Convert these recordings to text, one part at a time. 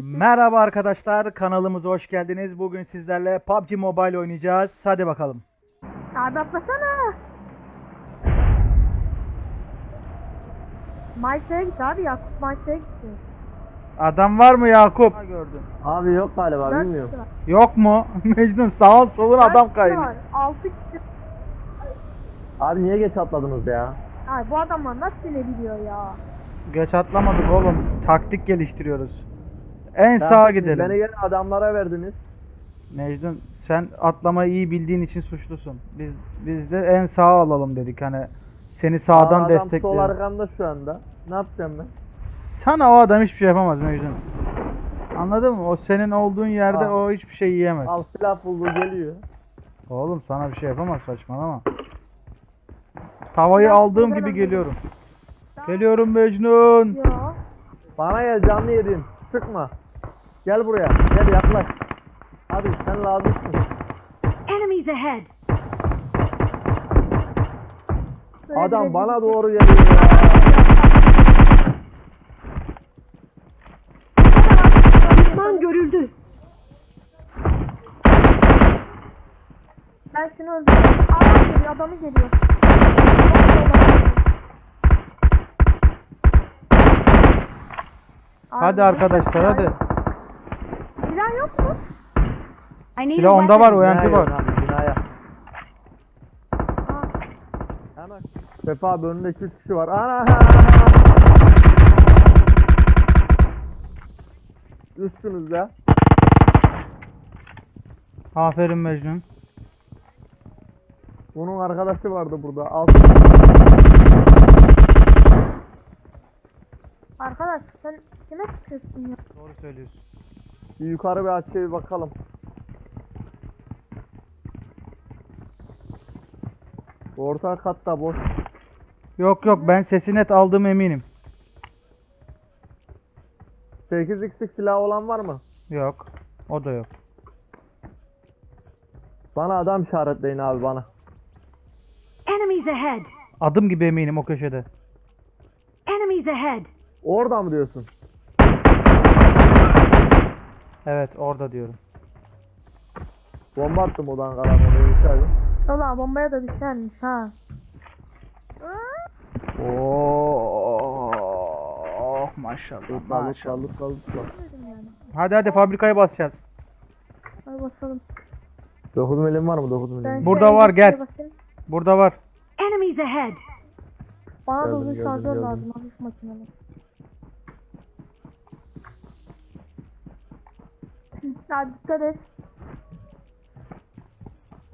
sesi. Merhaba arkadaşlar kanalımıza hoş geldiniz. Bugün sizlerle PUBG Mobile oynayacağız. Hadi bakalım. Abi atlasana. Mike'ye git abi Yakup Mike'ye gitti. Adam var mı Yakup? Gördüm. Abi yok galiba Dört bilmiyorum. kişi var. Yok mu? Mecnun sağ solun Dört adam kişi kaynıyor. var. Altı kişi. Abi niye geç atladınız ya? Ay bu adamlar nasıl silebiliyor ya? Geç atlamadık oğlum. Taktik geliştiriyoruz. En sağa gidelim. Beni gene adamlara verdiniz. Mecnun sen atlamayı iyi bildiğin için suçlusun. Biz biz de en sağa alalım dedik hani seni sağdan Aa, adam sol destekleyelim. arkamda şu anda. Ne yapacağım ben? Sana o adam hiçbir şey yapamaz Mecnun. Anladın mı? O senin olduğun yerde Aa. o hiçbir şey yiyemez. Al silah buldu geliyor. Oğlum sana bir şey yapamaz saçmalama. Tavayı Silah aldığım gibi geliyorum. Geliyorum Mecnun. Ya. Bana gel canlı yedim. Sıkma. Gel buraya. Gel yaklaş. Hadi sen lazımsın. Enemies ahead! Adam bana doğru geliyor ya. Düşman görüldü. Ben seni öldürürüm. Adam geliyor adamı geliyor. Hadi arkadaşlar hadi. Silah yok mu? I need Silah a onda var weapon. o MP Binaya var. abi, binaya. Ha. Hemen. Sefa abi önünde 200 kişi var. Ana. Üstünüzde. Aferin Mecnun. Bunun arkadaşı vardı burada. Alt. Arkadaş sen kime sıkıyorsun ya? Doğru söylüyorsun. Bir yukarı bir açıya bir bakalım. Orta katta boş. Yok yok ben sesi net aldığım eminim. 8x'lik silah olan var mı? Yok. O da yok. Bana adam işaretleyin abi bana. Enemies ahead! Adım gibi eminim o köşede. Enemies ahead! Orada mı diyorsun? Evet orada diyorum. Bomba attım odan kalan oraya yukarı. Ola bombaya da düşermiş ha. Oo oh, maşallah. Lutla maşallah. yani. Hadi hadi fabrikaya basacağız. Hadi basalım. 9 milim var mı 9 milim? Ben Burada var, elektriğe gel. basayım. Burada var. Enemies ahead! Bana da Geldim, uzun geldim, şarjör geldim. lazım hafif makineli. Abi dikkat et.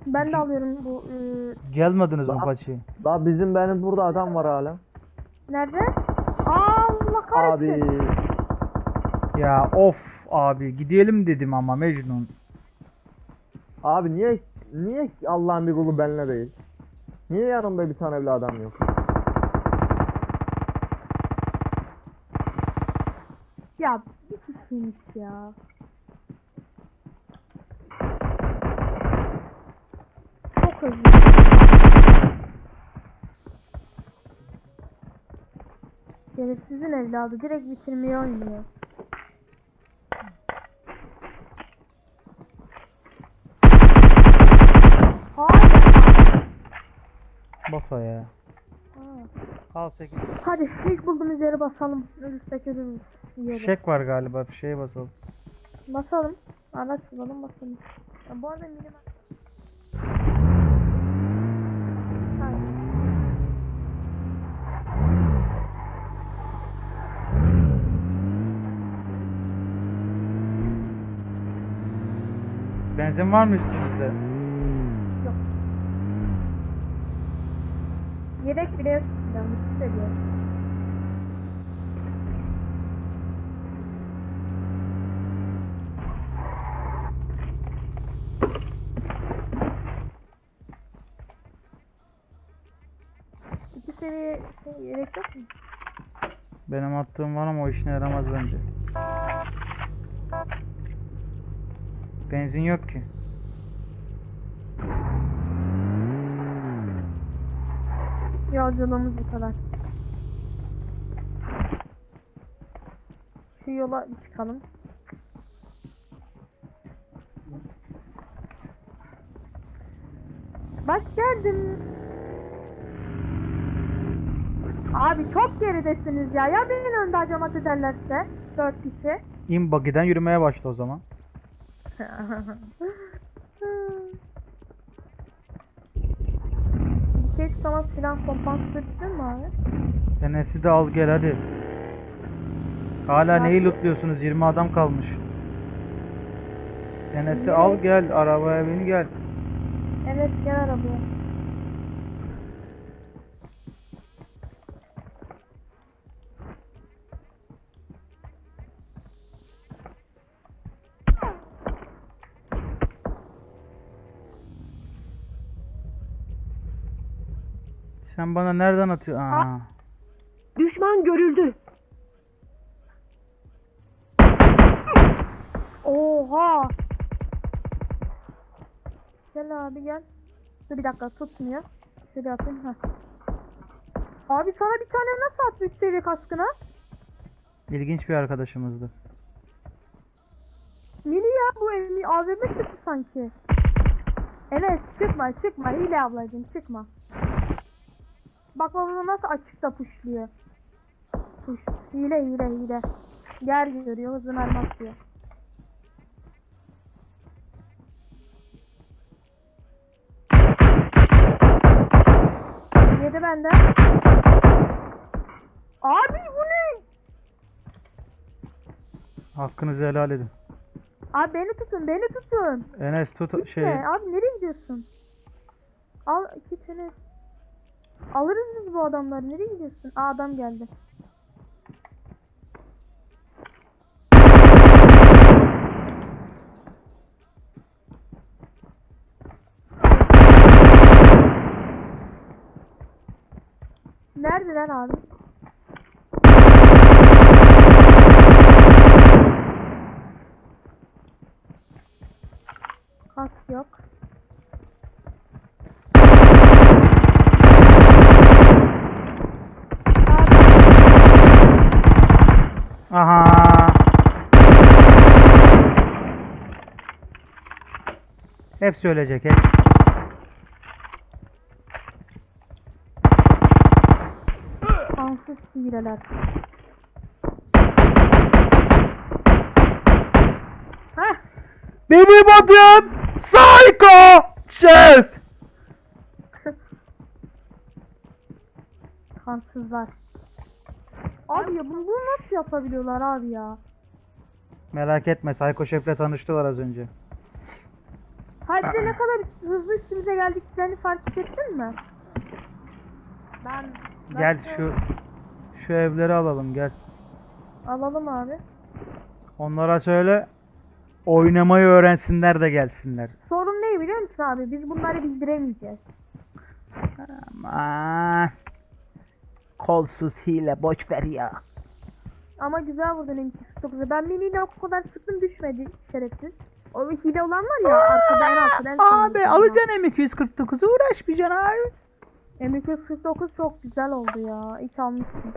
Ben de alıyorum bu ıı, Gelmediniz mi paçayı? Daha bizim benim burada adam var hala. nerede? Allah kahretsin. Abi Ya of abi gidelim dedim ama Mecnun. abi niye niye Allah'ın bir kulu benle değil? Niye yanımda bir tane bile adam yok? Ya bir kişiymiş ya. Çok hızlı. Şerefsizin evladı direkt bitirmeyi oynuyor. Hayır. Basa ya. Al 8. Hadi ilk bulduğumuz yere basalım. Ölürsek ölürüz. Yere. Fişek var galiba fişeğe basalım. Basalım. Araç bulalım basalım. Ya bu arada minimum... Benzin var mı üstünüzde? Yedek bile yok. Ben mutlu hissediyorum. İki seviye şey, yedek yok mu? Benim attığım var ama o işine yaramaz bence. Benzin yok ki. Yolculuğumuz bu kadar. Şu yola çıkalım. Bak geldim. Abi çok geridesiniz ya. Ya benim önde acamat ederlerse. Dört kişi. İn bagiden yürümeye başla o zaman. Şey tutamak filan kompansatör istiyor mu abi? Enes'i de al gel hadi. Hala neyi lootluyorsunuz? 20 adam kalmış. Enes'i al gel arabaya bin gel. Enes gel arabaya. Sen bana nereden atıyorsun? Aa. Düşman görüldü. Oha. Gel abi gel. Dur bir dakika tutmuyor. Şöyle yapayım. Heh. Abi sana bir tane nasıl attı 3 seviye kaskına? İlginç bir arkadaşımızdı. Mini ya bu ev AVM sıktı sanki. Enes çıkma çıkma hile ablacığım çıkma. Bak baba nasıl açıkta puşluyor. Puş. Hile hile hile. Yer görüyor hızın armaz diyor. Yedi benden. Abi bu ne? Hakkınızı helal edin. Abi beni tutun beni tutun. Enes tut Gitme. şey. Abi nereye gidiyorsun? Al iki tenis. Alırız biz bu adamları. Nereye gidiyorsun? Aa adam geldi. Neredeler abi? Kask yok. Aha. Hepsi ölecek hep. Ansız hileler. Heh. Benim adım Psycho Chef. Kansızlar. Abi ya bunu, bunu nasıl yapabiliyorlar abi ya? Merak etme Psycho Chef'le tanıştılar az önce. Hadi de ne kadar hızlı üstümüze geldiklerini fark ettin mi? Ben Gel nasıl- şu şu evleri alalım gel. alalım abi. Onlara söyle oynamayı öğrensinler de gelsinler. Sorun ne biliyor musun abi? Biz bunları bildiremeyeceğiz. Aman. Kolsuz hile boş ver ya. Ama güzel vurdun M249'a. Ben miniyle o kadar sıktım düşmedi şerefsiz. O hile olan var ya arkada en arkadan Abi alacaksın M249'u uğraşmayacaksın abi. M249 çok güzel oldu ya. İyi almışsın.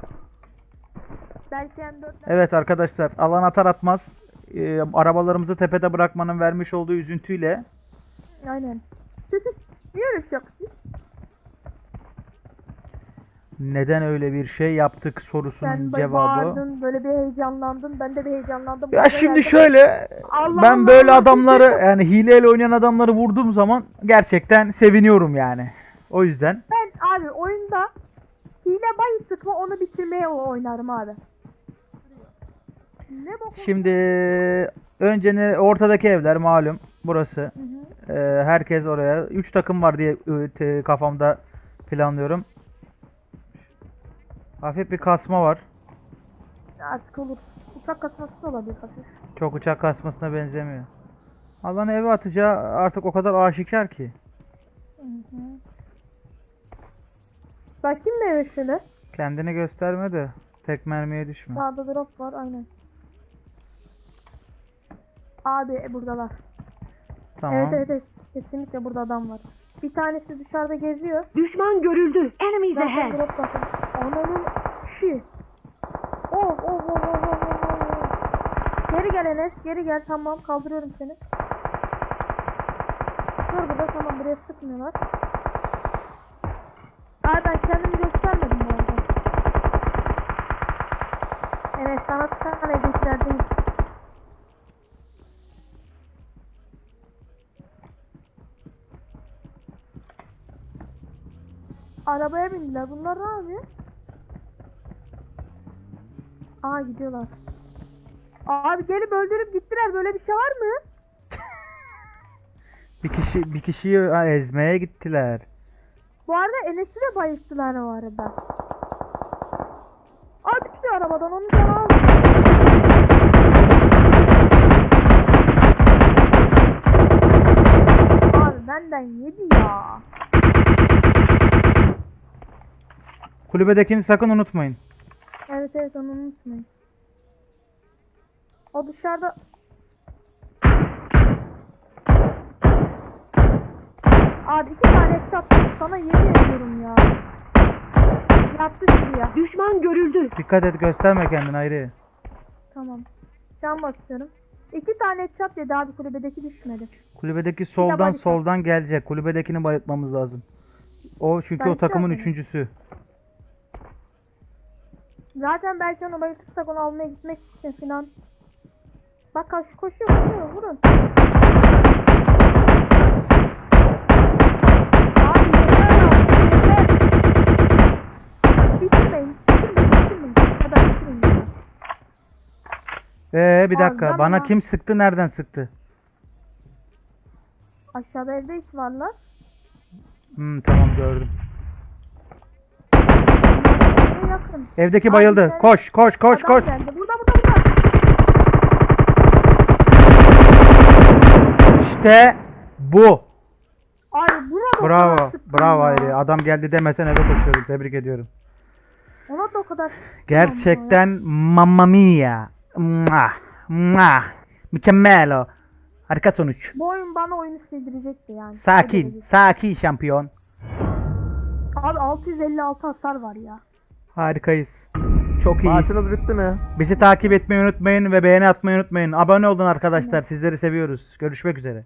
Belki M4 Evet arkadaşlar alan atar atmaz e, arabalarımızı tepede bırakmanın vermiş olduğu üzüntüyle Aynen. Niye öyle bir şey yaptık biz? Neden öyle bir şey yaptık sorusunun Sen böyle cevabı. bağırdın, böyle bir heyecanlandın. Ben de bir heyecanlandım. Ya Buraya şimdi geldim. şöyle Allah ben böyle adamları yani hileyle oynayan adamları vurduğum zaman gerçekten seviniyorum yani. O yüzden Ben abi oyunda hile bayıttık mı onu bitirmeye o- oynarım abi. Ne bok şimdi önce ne, ortadaki evler malum burası. Ee, herkes oraya. 3 takım var diye e, te- kafamda planlıyorum. Hafif bir kasma var. artık olur. Uçak kasması da olabilir hafif. Çok uçak kasmasına benzemiyor. Alanı eve atacağı artık o kadar aşikar ki. Bakayım mı eve şöyle? Kendini gösterme de tek mermiye düşme. Sağda drop var aynen. Abi e, buradalar. Tamam. Evet evet evet. Kesinlikle burada adam var. Bir tanesi dışarıda geziyor. Düşman görüldü. Enemies ahead. drop bakın. Ananın şi. Oh oh oh oh oh oh, oh. Geri gel Enes geri gel tamam kaldırıyorum seni. Dur burada tamam buraya sıkmıyorlar. ben kendimi göstermedim bu arada. Evet sana sıkan evdekiler değil. Arabaya bindiler. Bunlar ne yapıyor? Aa gidiyorlar. Abi gelip öldürüp gittiler. Böyle bir şey var mı? Bir kişi bir kişiyi ha, ezmeye gittiler. Bu arada Enes'i de bayılttılar o arada. Aa düştü arabadan onu canı aldı. Abi benden yedi ya. Kulübedekini sakın unutmayın. Evet evet onu unutmayın. O dışarıda... Abi iki tane çattı sana yemin ediyorum ya. Yattı şuraya. Düşman görüldü. Dikkat et gösterme kendini ayrı. Tamam. Can basıyorum. İki tane çat yedi abi kulübedeki düşmedi. Kulübedeki soldan soldan gelecek. Kulübedekini bayıltmamız lazım. O çünkü o Bayıltacağız takımın onu. üçüncüsü. Zaten belki onu bayıltırsak onu almaya gitmek için filan. Bak koşuyor koşuyor vurun. Ya, ya. Ee bir dakika. ben Bana ona- kim sıktı? Nereden sıktı? Aşağıda evde iki varlar. Hmm, tamam gördüm. Buraya yakın. Evdeki Abi bayıldı. ben- Koş koş koş Adam koş. geldi. Burada burada burada. İşte bu. Abi buna da Bravo. Bravo. Hayri. Adam geldi demesen eve koşuyorum. Tebrik ediyorum. Ona da o kadar. Gerçekten mamma mia. Mwah. Mwah. Mükemmel o. Harika sonuç. Bu oyun bana oyunu sildirecekti yani. Sakin. Sakin şampiyon. Abi 656 hasar var ya. Harikayız. Çok iyiyiz. Maçınız bitti mi? Bizi takip etmeyi unutmayın ve beğeni atmayı unutmayın. Abone olun arkadaşlar. Sizleri seviyoruz. Görüşmek üzere.